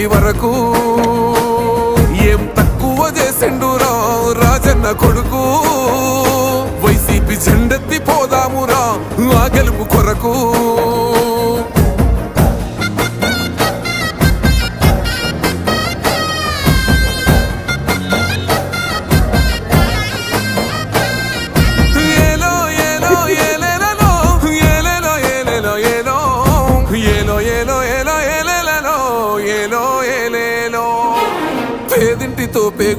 పేదింటి వరకు ఏం తక్కువ చేసిండురా రాజన్న కొడుకు? వైసీపీ జెండెత్తి పోదామురా ఆ గెలుపు కొరకు.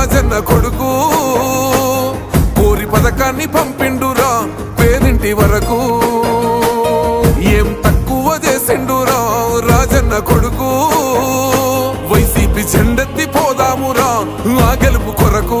రాజన్న కొడుకు. ఊరి పథకాన్ని పంపిండురా పేదింటి వరకు. ఏం తక్కువ చేసిండురా రాజన్న కొడుకు. వైసీపీ జెండెత్తి పోదామురా ఆ గెలుపు కొరకు.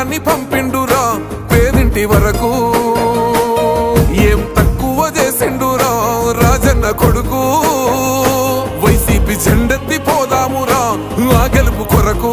పథకాన్ని పంపిండురా పేదింటి వరకు. ఏం తక్కువ చేసిండురా రాజన్న కొడుకు. వైసీపీ జెండెత్తి పోదామురా ఆ గెలుపు కొరకు.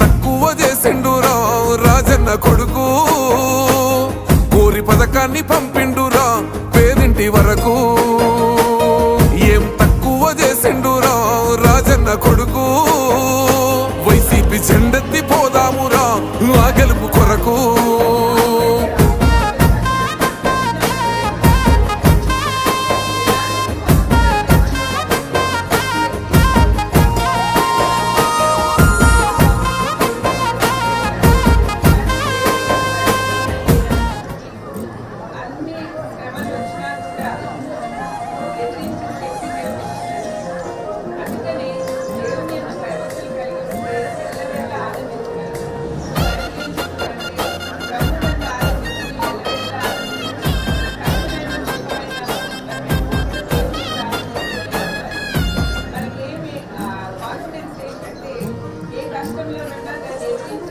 తక్కువ చేసిండురా రాజన్న కొడుకు. కోరి పథకాన్ని పంపిండురా పేదింటి వరకు.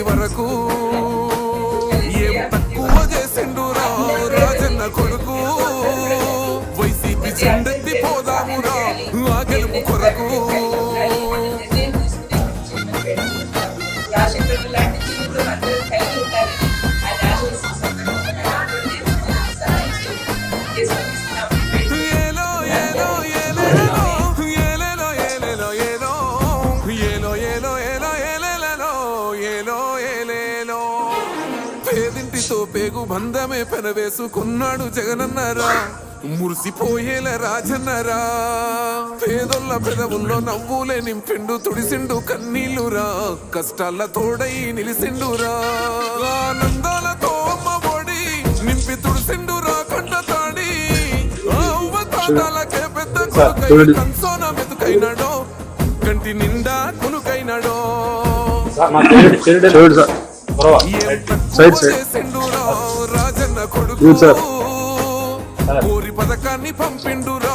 పేరింటి వరకు. ఏం తక్కువ చేసిండు రాజన్న కొడుకు. వైసీపీ చెండెత్తి బంధమే పెనవేసుకున్నాడు జగనన్నరా. మురిసిపోయేల రాజన్నరా. పేదొల్ల పెదవుల్లో నవ్వులే నింపిండు తుడిసిండు కన్నీళ్ళురా. కష్టాల తోడై నిలిసిండురా. ఆనందాలతో అమ్మ ఒడి నింపి తుడిసిండురా కంట తాడి. తాతాలకే పెద్ద కొడుకై మెతుకైనాడో కంటి నిండా కునుకైనాడో. Side side. సార్. కోరి పథకాన్ని పంపిండురా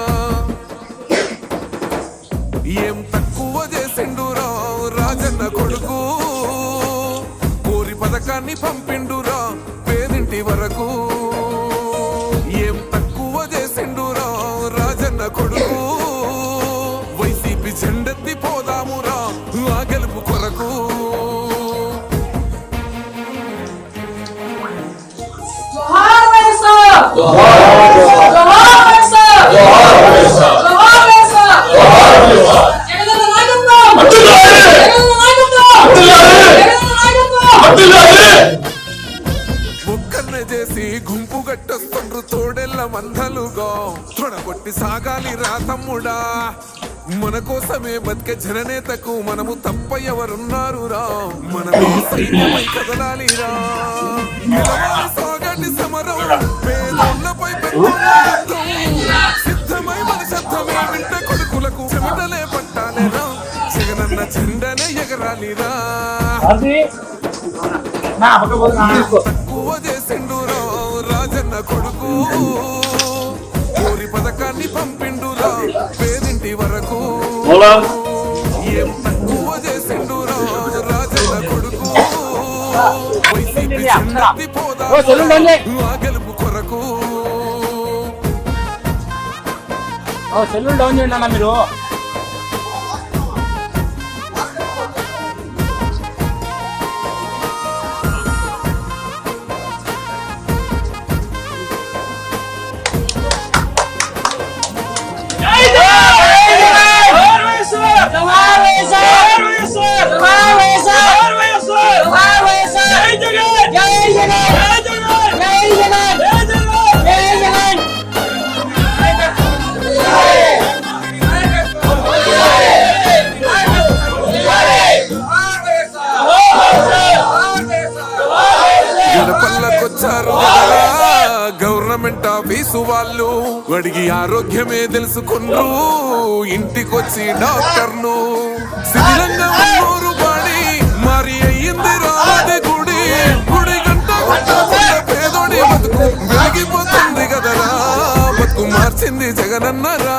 కోరి పంపిండురా. పేదింటి వరకు మన కోసమే బతికే జననేతకు మనము తప్ప ఎవరున్నారు రా. మనమే సైన్యమై కదలాలి రా. సాగటి సమరం పేదోళ్ళపై. సిద్ధమై మన శబ్దమే వింట కొడుకులకు చెమటలే పట్టాలేరా జగనన్న చెండనే ఎగరాలిరా తక్కువ చేసిండురా రాజన్న కొడుకు. కొరకు సెల్లు డౌన్ చేయండి అన్న మీరు. గడపల్లకొచ్చారు గవర్నమెంట్ ఆఫీసు వాళ్ళు అడిగి ఆరోగ్యమే తెలుసుకున్నారు ఇంటికొచ్చి డాక్టర్ను శిథిలంగా ఉన్నారు బతుకు వెలిగిపోతుంది కదరా. బతుకు మార్చింది జగనన్నరా.